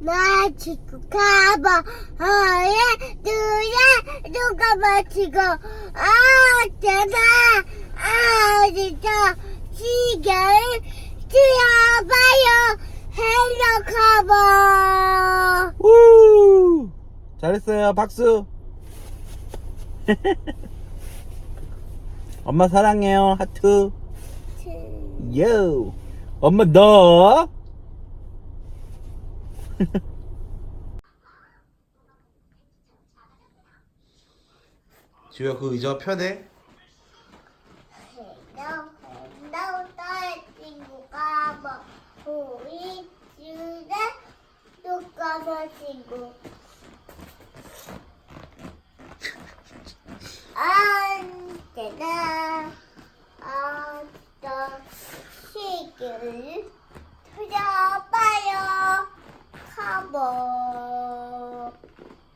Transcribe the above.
나 지금 가봐 어예 누야 누가 마치고 아 대박 아 진짜 시계를 뛰어봐요 헬로 가봐 우! 잘했어요. 박수. 엄마 사랑해요. 하트. 요. 엄마 너. 지우야 그 의자 편해?